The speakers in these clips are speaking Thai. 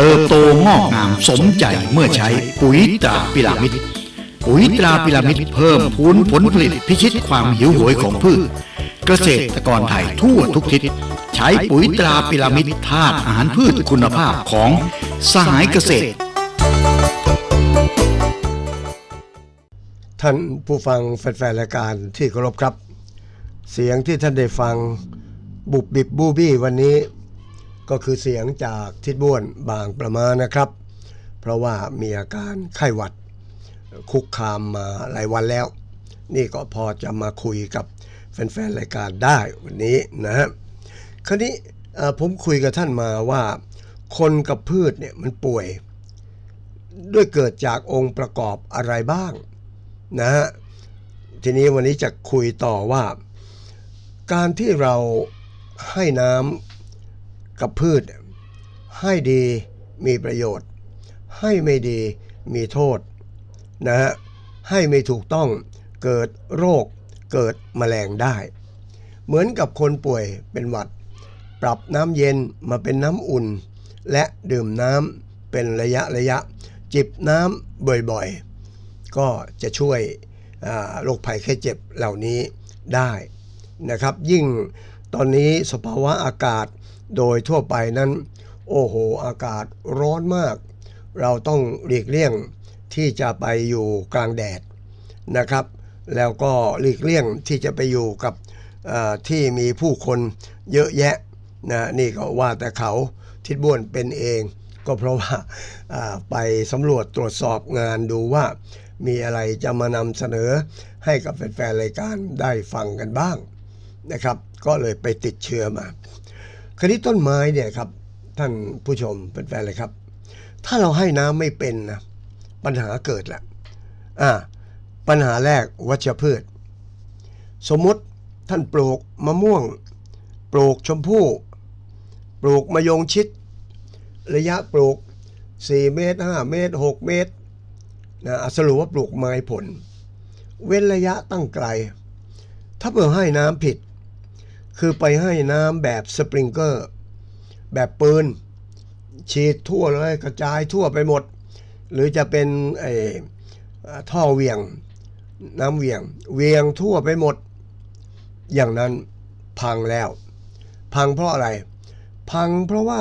เติบโตงอกงามสมใจเมื่อใช้ปุ๋ยตราพิรามิดปุ๋ยตราพิรามิดเพิ่มพูนผลผลิตพิชิตความหิวโหยของพืช เกษตรกรไทยทั่วทุกทิศใช้ปุ๋ยตราพิรามิดธาตุอาหารพืชคุณภาพของสหายเกษตร ท่านผู้ฟังแฟนๆรายการที่เคารพครับ เสียงที่ท่านได้ฟังบุบบิบบูบี้วันนี้ ก็คือเสียงจากทิดบ้วนบางประมาณนะครับ เพราะว่ามีอาการไข้หวัด คุกคามมาหลายวันแล้ว นี่ก็พอจะมาคุยกับแฟนๆรายการได้วันนี้นะฮะคราวนี้ผมคุยกับท่านมาว่า คนกับพืชเนี่ยมันป่วย ด้วยเกิดจากองค์ประกอบอะไรบ้างนะฮะทีนี้วันนี้จะคุยต่อว่า การที่เราให้น้ำ กับพืช ให้ดีมีประโยชน์ ให้ไม่ดีมีโทษนะฮะให้ไม่ถูกต้องเกิดโรคเกิดแมลงได้ เหมือนกับคนป่วยเป็นหวัด ปรับน้ำเย็นมาเป็นน้ำอุ่น และดื่มน้ำเป็นระยะระยะ จิบน้ำบ่อยๆ ก็จะช่วยโรคภัยไข้เจ็บเหล่านี้ได้นะครับ ยิ่ง ตอนนี้สภาวะอากาศโดยทั่วไปนั้น โอ้โห อากาศร้อนมาก เราต้องหลีกเลี่ยงที่จะไปอยู่กลางแดดนะครับ แล้วก็หลีกเลี่ยงที่จะไปอยู่กับที่มีผู้คนเยอะแยะนะนี่ก็ว่าแต่เขาทิดบ้วนเป็นเอง ก็เพราะว่าไปสำรวจตรวจสอบงานดูว่า มีอะไรจะมานำเสนอให้กับแฟนๆรายการได้ฟังกันบ้าง นะครับ ก็เลยไปติดเชื้อมา คราวนี้ต้นไม้เนี่ยครับท่านผู้ชมแฟนๆเลยครับ ถ้าเราให้น้ำไม่เป็นนะปัญหาเกิดแหละอ่าปัญหาแรกวัชพืช สมมติท่านปลูกมะม่วง ปลูกชมพู่ ปลูกมะยงชิด ระยะปลูก 4 เมตร 5 เมตร 6 เมตรนะอะสรุปว่าปลูกไม้ผล เว้นระยะตั้งไกล ถ้าเผื่อให้น้ำผิด คือไปให้น้ำแบบสปริงเกอร์ แบบปืน ฉีดทั่วเลยกระจายทั่วไปหมด หรือจะเป็นไอ้ท่อเวียง น้ำเวียง เวียงทั่วไปหมด อย่างนั้นพังแล้ว พังเพราะอะไร พังเพราะว่า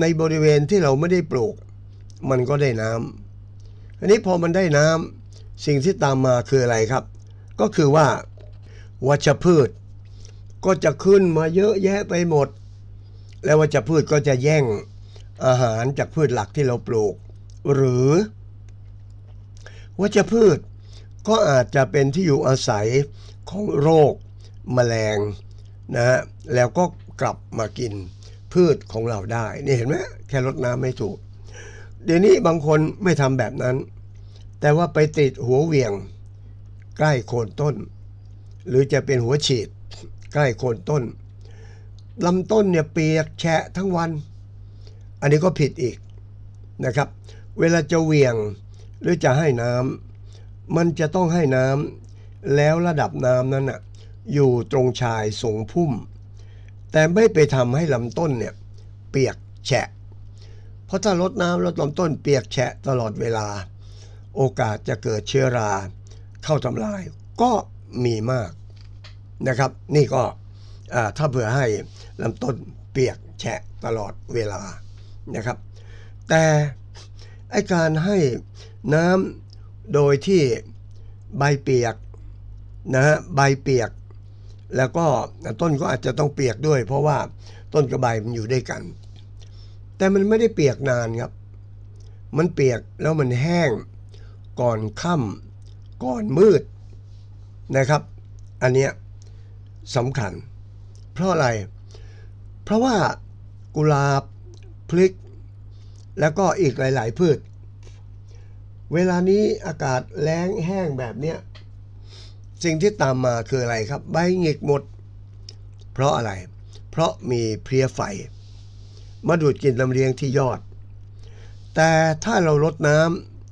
ในบริเวณที่เราไม่ได้ปลูก มันก็ได้น้ำอันนี้พอมันได้น้ำสิ่งที่ตามมาคืออะไรครับ ก็คือว่าวัชพืช ก็จะขึ้นมาเยอะแยะไปหมด แล้ววัชพืชก็จะแย่งอาหารจากพืชหลักที่เราปลูก หรือวัชพืชก็อาจจะเป็นที่อยู่อาศัยของโรคแมลงนะฮะแล้วก็กลับมากินพืชของเราได้ นี่เห็นไหมแค่รดน้ำไม่ถูก เดี๋ยวนี้บางคนไม่ทำแบบนั้น แต่ว่าไปติดหัวเหวี่ยง ใกล้โคนต้น หรือจะเป็นหัวฉีด ใกล้โคนต้นลำต้นเนี่ยเปียกแฉะทั้งวัน อันนี้ก็ผิดอีกนะครับ เวลาจะเหวี่ยงหรือจะให้น้ำมันจะต้องให้น้ำแล้วระดับน้ำนั้นน่ะอยู่ตรงชายสูงพุ่ม แต่ไม่ไปทำให้ลำต้นเนี่ยเปียกแฉะ เพราะถ้าลดน้ำแล้วลำต้นเปียกแฉะตลอดเวลา โอกาสจะเกิดเชื้อรา เข้าทำลายก็มีมาก นะครับ นี่ก็ถ้าเผื่อให้ลำต้นเปียกแฉะตลอดเวลานะครับ แต่ไอการให้น้ำโดยที่ใบเปียกนะฮะใบเปียก แล้วก็ต้นก็อาจจะต้องเปียกด้วย เพราะว่าต้นกับใบมันอยู่ด้วยกัน แต่มันไม่ได้เปียกนานครับ มันเปียกแล้วมันแห้งก่อนค่ำก่อนมืดนะครับ อันเนี้ย สำคัญ เพราะอะไร เพราะว่ากุหลาบพลิก แล้วก็อีกหลาย ๆ พืช เวลานี้อากาศแล้งแห้งแบบเนี้ยสิ่งที่ตามมาคืออะไรครับ ใบหงิกหมด เพราะอะไร เพราะมีเพลียไฟ มาดูดกินลำเลียงที่ยอด แต่ถ้าเราลดน้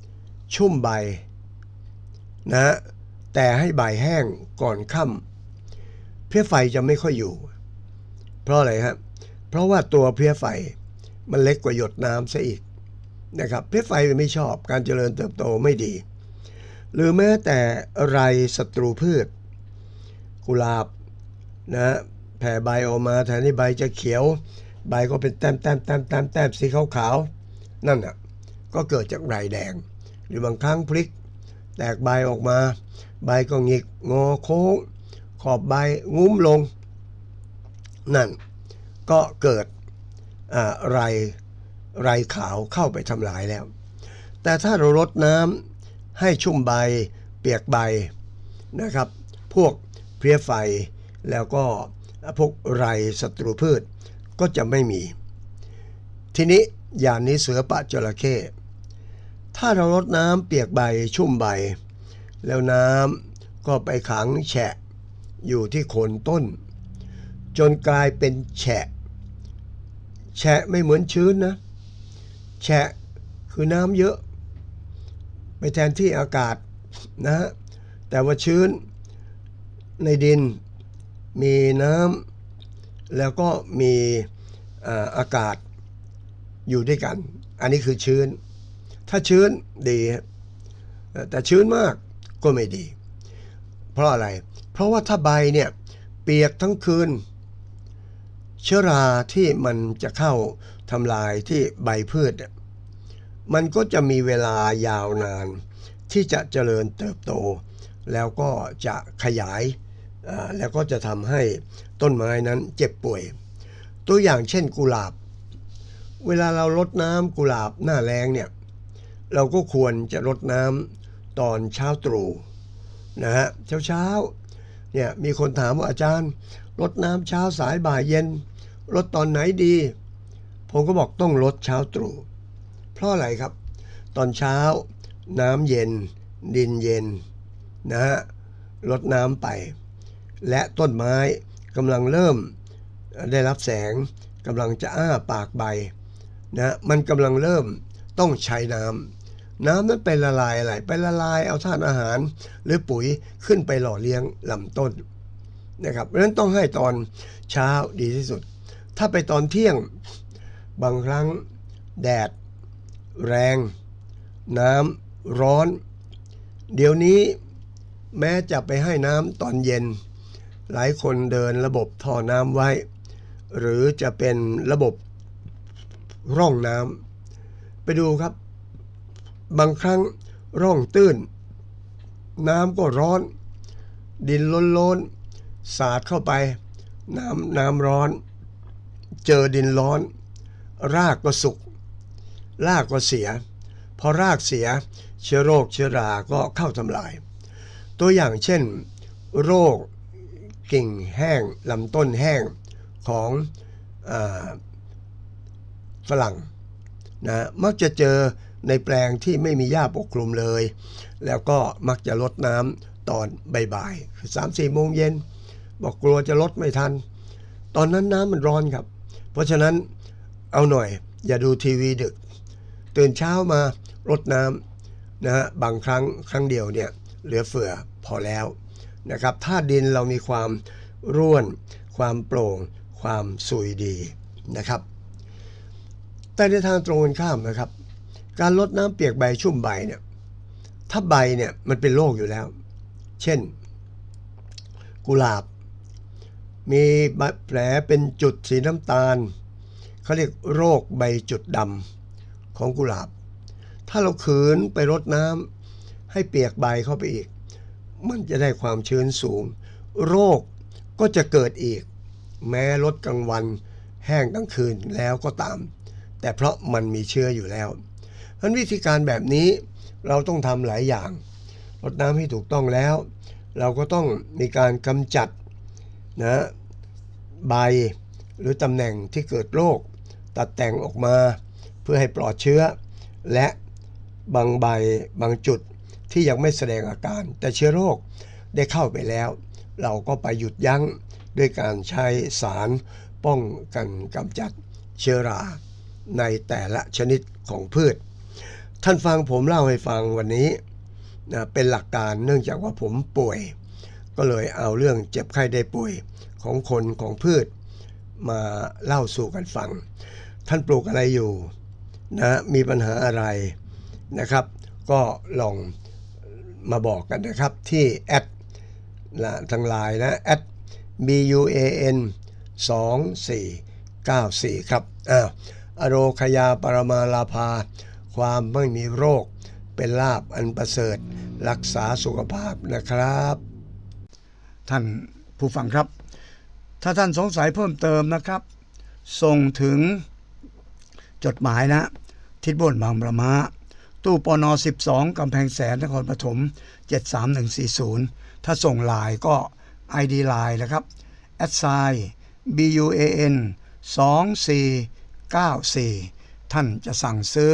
ำชุ่มใบนะแต่ให้ใบแห้งก่อนค่ำ เพี้ยไฟจะไม่ค่อยอยู่ เพราะอะไรครับเพราะว่าตัวเพี้ยไฟมันเล็กกว่าหยดน้ำซะอีกนะครับเพี้ยไฟมันไม่ชอบการเจริญเติบโตไม่ดี หรือแม้แต่ไรศัตรูพืช กุหลาบนะแผ่ใบออกมาแทนที่ใบจะเขียว ใบก็เป็นแต้มแต้มแต้มแต้มแต้มสีขาวๆนั่นน่ะก็เกิดจากไรแดง หรือบางครั้งพลิก แตกใบออกมา ใบก็หงิกงอโค้ง ขอบใบงุ้มลง นั่นก็เกิดไรไรขาวเข้าไปทำลายแล้ว แต่ถ้าเราลดน้ำให้ชุ่มใบ เปียกใบนะครับ พวกเพลี้ยไฟแล้วก็พวกไรศัตรูพืชก็จะไม่มี ทีนี้อย่างนี้เสือปะจระเข้ถ้าเราลดน้ำเปียกใบชุ่มใบ แล้วน้ำก็ไปขังแฉะ อยู่ที่โคนต้น จนกลายเป็นแฉะ แฉะไม่เหมือนชื้นนะ แฉะคือน้ำเยอะ ไปแทนที่อากาศนะฮะแต่ว่าชื้นในดินมีน้ำแล้วก็มีอากาศอยู่ด้วยกัน อันนี้คือชื้น ถ้าชื้นดี แต่ชื้นมากก็ไม่ดี เพราะอะไร ราะว่าถ้าใบเนี่ยเปียกทั้งคืน เชื้อราที่มันจะเข้าทำลายที่ใบพืชเนี่ยมันก็จะมีเวลายาวนาน ที่จะเจริญเติบโต แล้วก็จะขยาย แล้วก็จะทำให้ต้นไม้นั้นเจ็บป่วย ตัวอย่างเช่นกุหลาบ เวลาเราลดน้ำกุหลาบหน้าแรงเนี่ยเราก็ควรจะรดน้ำตอนเช้าตรู่นะฮะเช้าเช้า เนี่ยมีคนถามว่าอาจารย์รดน้ำเช้าสายบ่ายเย็นรดตอนไหนดี ผมก็บอกต้องรดเช้าตรู่เพราะอะไรครับ ตอนเช้าน้ำเย็น ดินเย็นนะฮะรดน้ำไป และต้นไม้กำลังเริ่มได้รับแสงกำลังจะอ้าปากใบนะมันกำลังเริ่มต้องใช้น้ำ น้ำนั้นไปละลายอะไรไปละลายเอาธาตุอาหาร หรือปุ๋ยขึ้นไปหล่อเลี้ยงลำต้นนะครับเพราะฉะนั้นต้องให้ตอนเช้าดีที่สุด ถ้าไปตอนเที่ยงบางครั้งแดด แรง น้ำร้อน เดี๋ยวนี้แม้จะไปให้น้ำตอนเย็น หลายคนเดินระบบท่อน้ำไว้ หรือจะเป็นระบบร่องน้ำไปดูครับ บางครั้งร่องตื้น น้ำก็ร้อน ดินล้นล้นสาดเข้าไป น้ำน้ำร้อน เจอดินร้อน รากก็สุก รากก็เสีย พอรากเสีย เชื้อโรคเชื้อราก็เข้าทำลาย ตัวอย่างเช่น โรคกิ่งแห้งลำต้นแห้งของอฝรั่งนะมักจะเจอ ในแปลงที่ไม่มีหญ้าปกคลุมเลย แล้วก็มักจะลดน้ำตอนบ่ายๆคือสามสี่โมงเย็น บอกกลัวจะลดไม่ทัน ตอนนั้นน้ำมันร้อนครับ เพราะฉะนั้นเอาหน่อยอย่าดูทีวีดึก ตื่นเช้ามารดน้ำนะฮะบางครั้งครั้งเดียวเนี่ยเหลือเฟือพอแล้วนะครับถ้าดินเรามีความร่วน ความโปร่ง ความสุยดีนะครับ แต่ในทางตรงกันข้ามนะครับ การลดน้ำเปียกใบชุ่มใบเนี่ยถ้าใบเนี่ยมันเป็นโรคอยู่แล้ว เช่น กุหลาบ มีแผลเป็นจุดสีน้ำตาลเขาเรียกโรคใบจุดดำของกุหลาบ ถ้าเราขืนไปรดน้ำให้เปียกใบเข้าไปอีก มันจะได้ความชื้นสูง โรคก็จะเกิดอีก แม้ลดกลางวันแห้งกลางคืนแล้วก็ตาม แต่เพราะมันมีเชื้ออยู่แล้ว เพราะฉะนั้นวิธีการแบบนี้เราต้องทำหลายอย่างรดน้ำให้ถูกต้องแล้ว เราก็ต้องมีการกำจัดนะใบหรือตำแหน่งที่เกิดโรคตัดแต่งออกมาเพื่อให้ปลอดเชื้อ และบางใบบางจุดที่ยังไม่แสดงอาการ แต่เชื้อโรคได้เข้าไปแล้ว เราก็ไปหยุดยั้งด้วยการใช้สารป้องกันกำจัดเชื้อราในแต่ละชนิดของพืช ท่านฟังผมเล่าให้ฟังวันนี้นะเป็นหลักการเนื่องจากว่าผมป่วย ก็เลยเอาเรื่องเจ็บไข้ได้ป่วยของคนของพืช มาเล่าสู่กันฟัง ท่านปลูกอะไรอยู่นะมีปัญหาอะไรนะครับ ก็ลองมาบอกกันนะครับที่แอดนะทางไลน์นะแอด b u a n 2494 ครับอ้าวอโรคยาปรมาลาภา ความไม่มีโรค เป็นลาบอันประเสริฐ รักษาสุขภาพนะครับ ท่านผู้ฟังครับ ถ้าท่านสงสัยเพิ่มเติมนะครับ ส่งถึงจดหมายนะ ทิศบนบางประมาตู้ปน 12 กำแพงแสนนครปฐม73140 ถ้าส่งไลน์ก็ ID ไลน์นะครับ s i BUAN 2494 ท่านจะสั่งซื้อ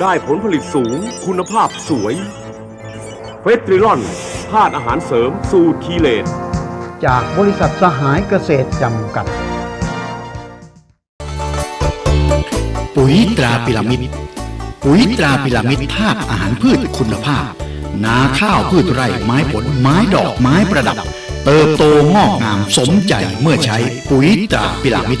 ได้ผลผลิตสูง คุณภาพสวย เฟสตริลอนธาตุอาหารเสริมสูตรคีเลตจากบริษัทสหายเกษตรจำกัด ปุ๋ยตราพิรามิด ปุ๋ยตราพิรามิดธาตุอาหารพืชคุณภาพ นาข้าวพืชไร่ไม้ผลไม้ดอกไม้ประดับ เติบโตงอกงามสมใจเมื่อใช้ปุ๋ยตราพิรามิด